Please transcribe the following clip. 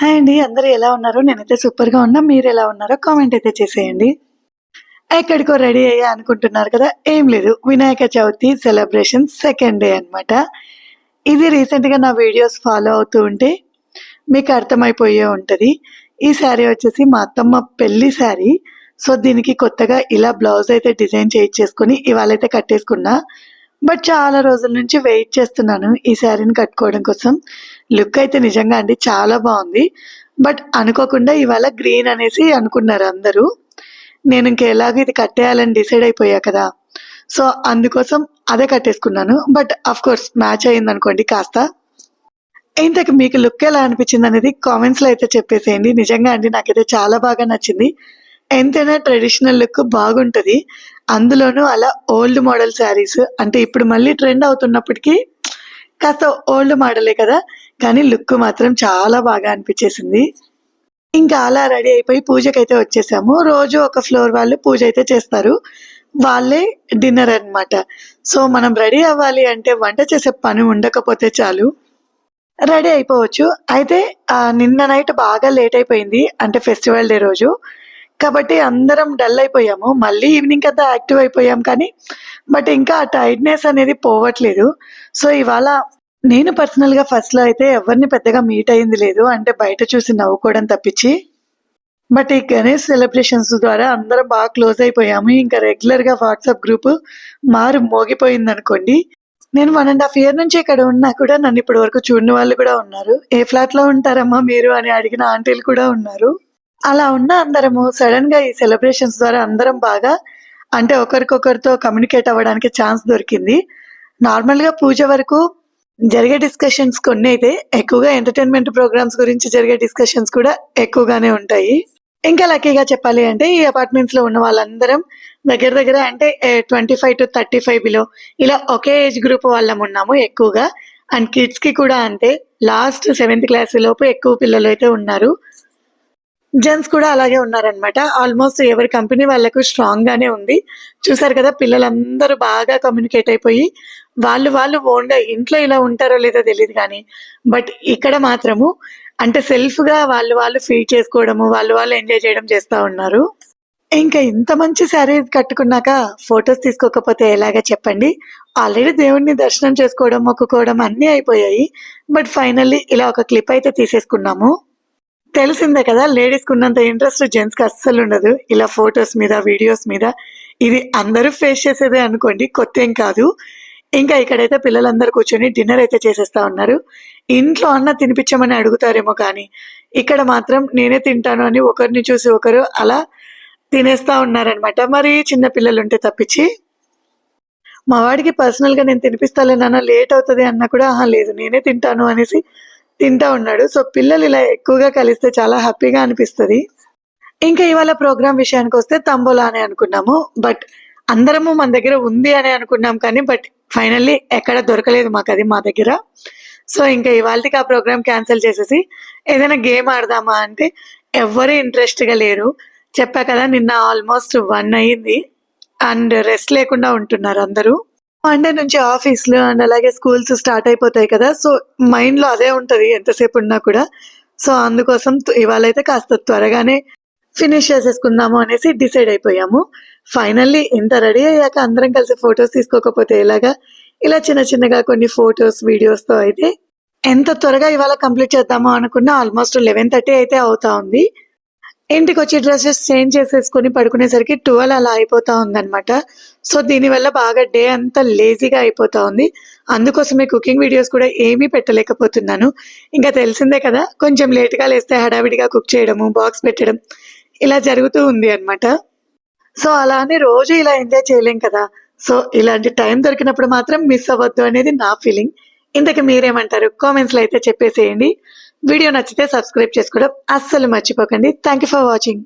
Hi అండి అందరూ ఎలా ఉన్నారు? నేనైతే సూపర్గా ఉన్నా. మీరు ఎలా ఉన్నారో కామెంట్ అయితే చేసేయండి. ఎక్కడికో రెడీ అయ్యా అనుకుంటున్నారు కదా ఏం లేదు. Vinayaka Chavithi celebration second day అనమాట ఇది రీసెంట్గా నా వీడియోస్ ఫాలో అవుతూ ఉంటే మీకు అర్థమైపోయే ఉంటుంది. ఈ శారీ వచ్చేసి మా అత్తమ్మ పెళ్ళి శారీ. సో దీనికి కొత్తగా ఇలా బ్లౌజ్ అయితే డిజైన్ చేయించేసుకొని ఇవాళ అయితే కట్టేసుకున్నా. బట్ చాలా రోజుల నుంచి వెయిట్ చేస్తున్నాను ఈ శారీని కట్టుకోవడం కోసం. లుక్ అయితే నిజంగా అండి చాలా బాగుంది. బట్ అనుకోకుండా ఇవాళ గ్రీన్ అనేసి అనుకున్నారు అందరూ. నేను ఇంకెలాగో ఇది కట్టేయాలని డిసైడ్ అయిపోయా కదా. సో అందుకోసం అదే కట్టేసుకున్నాను. బట్ అఫ్ కోర్స్ మ్యాచ్ అయింది అనుకోండి కాస్త. ఇంతకు మీకు లుక్ ఎలా అనిపించింది అనేది కామెంట్స్లో అయితే చెప్పేసేయండి. నిజంగా అండి నాకైతే చాలా బాగా నచ్చింది. ఎంతైనా ట్రెడిషనల్ లుక్ బాగుంటుంది. అందులోనూ అలా ఓల్డ్ మోడల్ శారీస్ అంటే ఇప్పుడు మళ్ళీ ట్రెండ్ అవుతున్నప్పటికీ కాస్త ఓల్డ్ మోడలే కదా. కానీ లుక్ మాత్రం చాలా బాగా అనిపించేసింది. ఇంకా అలా రెడీ అయిపోయి పూజకైతే వచ్చేసాము. రోజు ఒక ఫ్లోర్ వాళ్ళు పూజ అయితే చేస్తారు. వాళ్ళే డిన్నర్ అనమాట సో మనం రెడీ అవ్వాలి అంటే వంట చేసే పని ఉండకపోతే చాలు. రెడీ అయిపోవచ్చు. అయితే నిన్న నైట్ బాగా లేట్ అయిపోయింది. అంటే ఫెస్టివల్ డే రోజు. కాబట్టి అందరం డల్ అయిపోయాము. మళ్ళీ ఈవినింగ్ కదా యాక్టివ్ అయిపోయాం కానీ బట్ ఇంకా ఆ టైర్డ్నెస్ అనేది పోవట్లేదు. సో ఇవాళ నేను పర్సనల్గా ఫస్ట్లో అయితే ఎవరిని పెద్దగా మీట్ అయింది లేదు. అంటే బయట చూసి నవ్వుకోవడం తప్పించి. బట్ ఈ గణేష్ సెలబ్రేషన్స్ ద్వారా అందరం బాగా క్లోజ్ అయిపోయాము. ఇంకా రెగ్యులర్గా వాట్సాప్ గ్రూప్ మారు మోగిపోయింది అనుకోండి నేను వన్ అండ్ హాఫ్ ఇయర్ నుంచి ఇక్కడ ఉన్నా కూడా నన్ను ఇప్పటి వరకు చూడని వాళ్ళు కూడా ఉన్నారు. ఏ ఫ్లాట్లో ఉంటారమ్మా మీరు అని అడిగిన ఆంటీలు కూడా ఉన్నారు. అలా ఉన్న అందరము సడన్గా ఈ సెలబ్రేషన్స్ ద్వారా అందరం బాగా అంటే ఒకరికొకరితో కమ్యూనికేట్ అవ్వడానికి ఛాన్స్ దొరికింది. నార్మల్గా పూజ వరకు జరిగే డిస్కషన్స్ కొన్ని అయితే ఎక్కువగా ఎంటర్టైన్మెంట్ ప్రోగ్రామ్స్ గురించి జరిగే డిస్కషన్స్ కూడా ఎక్కువగానే ఉంటాయి. ఇంకా లక్కీగా చెప్పాలి అంటే ఈ అపార్ట్మెంట్స్లో ఉన్న వాళ్ళందరం దగ్గర దగ్గర అంటే twenty five to thirty five below ఇలా ఒకే ఏజ్ గ్రూప్ వాళ్ళం ఉన్నాము ఎక్కువగా. అండ్ కిడ్స్కి కూడా అంటే లాస్ట్ సెవెంత్ క్లాస్ లోపు ఎక్కువ పిల్లలు అయితే ఉన్నారు. జెంట్స్ కూడా అలాగే ఉన్నారనమాట ఆల్మోస్ట్ ఎవరి కంపెనీ వాళ్ళకు స్ట్రాంగ్ గానే ఉంది. చూసారు కదా పిల్లలందరూ బాగా కమ్యూనికేట్ అయిపోయి వాళ్ళు వాళ్ళు ఓన్గా ఇంట్లో ఇలా ఉంటారో లేదో తెలియదు కానీ బట్ ఇక్కడ మాత్రము అంటే సెల్ఫ్గా వాళ్ళు వాళ్ళు ఫీల్ చేసుకోవడము వాళ్ళు వాళ్ళు ఎంజాయ్ చేయడం చేస్తా ఉన్నారు. ఇంకా ఇంత మంచి శారీ కట్టుకున్నాక ఫొటోస్ తీసుకోకపోతే ఎలాగా చెప్పండి? ఆల్రెడీ దేవుణ్ణి దర్శనం చేసుకోవడం మొక్కుకోవడం అన్నీ అయిపోయాయి. బట్ ఫైనల్లీ ఇలా ఒక క్లిప్ అయితే తీసేసుకున్నాము. తెలిసిందే కదా లేడీస్కి ఉన్నంత ఇంట్రెస్ట్ జెంట్స్కి అస్సలు ఉండదు. ఇలా ఫొటోస్ మీద వీడియోస్ మీద. ఇది అందరూ ఫేస్ చేసేదే అనుకోండి కొత్త ఏం కాదు. ఇంకా ఇక్కడైతే పిల్లలందరూ కూర్చొని డిన్నర్ అయితే చేసేస్తా ఉన్నారు. ఇంట్లో అన్న తినిపించమని అడుగుతారేమో కానీ ఇక్కడ మాత్రం నేనే తింటాను అని ఒకరిని చూసి ఒకరు అలా తినేస్తా ఉన్నారనమాట మరి చిన్న పిల్లలు ఉంటే తప్పించి. మా వాడికి పర్సనల్గా నేను తినిపిస్తాలే నాన్న లేట్ అవుతుంది అన్నా కూడా లేదు నేనే తింటాను అనేసి తింటా ఉన్నాడు. సో పిల్లలు ఇలా ఎక్కువగా కలిస్తే చాలా హ్యాపీగా అనిపిస్తుంది. ఇంకా ఇవాళ ప్రోగ్రామ్ విషయానికి వస్తే తంబోలా అని అనుకున్నాము. బట్ అందరము మన దగ్గర ఉంది అని అనుకున్నాం కానీ బట్ ఫైనల్లీ ఎక్కడ దొరకలేదు మాకు అది మా దగ్గర. సో ఇంకా ఇవాళకి ఆ ప్రోగ్రామ్ క్యాన్సిల్ చేసేసి ఏదైనా గేమ్ ఆడదామా అంటే ఎవ్వరూ ఇంట్రెస్ట్గా లేరు. చెప్పా కదా నిన్న ఆల్మోస్ట్ వన్ అయ్యింది అండ్ రెస్ట్ లేకుండా ఉంటున్నారు అందరూ. మండే నుంచి ఆఫీస్లు అండ్ అలాగే స్కూల్స్ స్టార్ట్ అయిపోతాయి కదా సో మైండ్లో అదే ఉంటది ఎంతసేపు ఉన్నా కూడా. సో అందుకోసం ఇవాళ అయితే కాస్త త్వరగానే ఫినిష్ చేసేసుకుందాము అనేసి డిసైడ్ అయిపోయాము. ఫైనల్లీ ఇంత రెడీ అయ్యాక అందరం కలిసి ఫొటోస్ తీసుకోకపోతే ఎలాగా? ఇలా చిన్న చిన్నగా కొన్ని ఫొటోస్ వీడియోస్తో అయితే ఎంత త్వరగా ఇవాళ కంప్లీట్ చేద్దామో అనుకున్నా ఆల్మోస్ట్ లెవెన్ థర్టీ అయితే అవుతా ఉంది. ఇంటికి వచ్చి డ్రెస్సెస్ చేంజ్ చేసేసుకొని పడుకునేసరికి ట్వెల్వ్ అలా అయిపోతా ఉందన్నమాట. సో దీనివల్ల బాగా డే అంతా లేజీగా అయిపోతా ఉంది. అందుకోసమే కుకింగ్ వీడియోస్ కూడా ఏమీ పెట్టలేకపోతున్నాను. ఇంకా తెలిసిందే కదా కొంచెం లేట్గా లేస్తే హడావిడిగా కుక్ చేయడము బాక్స్ పెట్టడం ఇలా జరుగుతూ ఉంది అన్నమాట. సో అలా అని రోజు ఇలా ఎంజాయ్ చేయలేం కదా. సో ఇలాంటి టైం దొరికినప్పుడు మాత్రం మిస్ అవ్వద్దు అనేది నా ఫీలింగ్. ఇంతకు మీరేమంటారు? కామెంట్స్లో అయితే చెప్పేసేయండి. వీడియో నచ్చితే సబ్స్క్రైబ్ చేసుకోవడం అస్సలు మర్చిపోకండి. Thank you for watching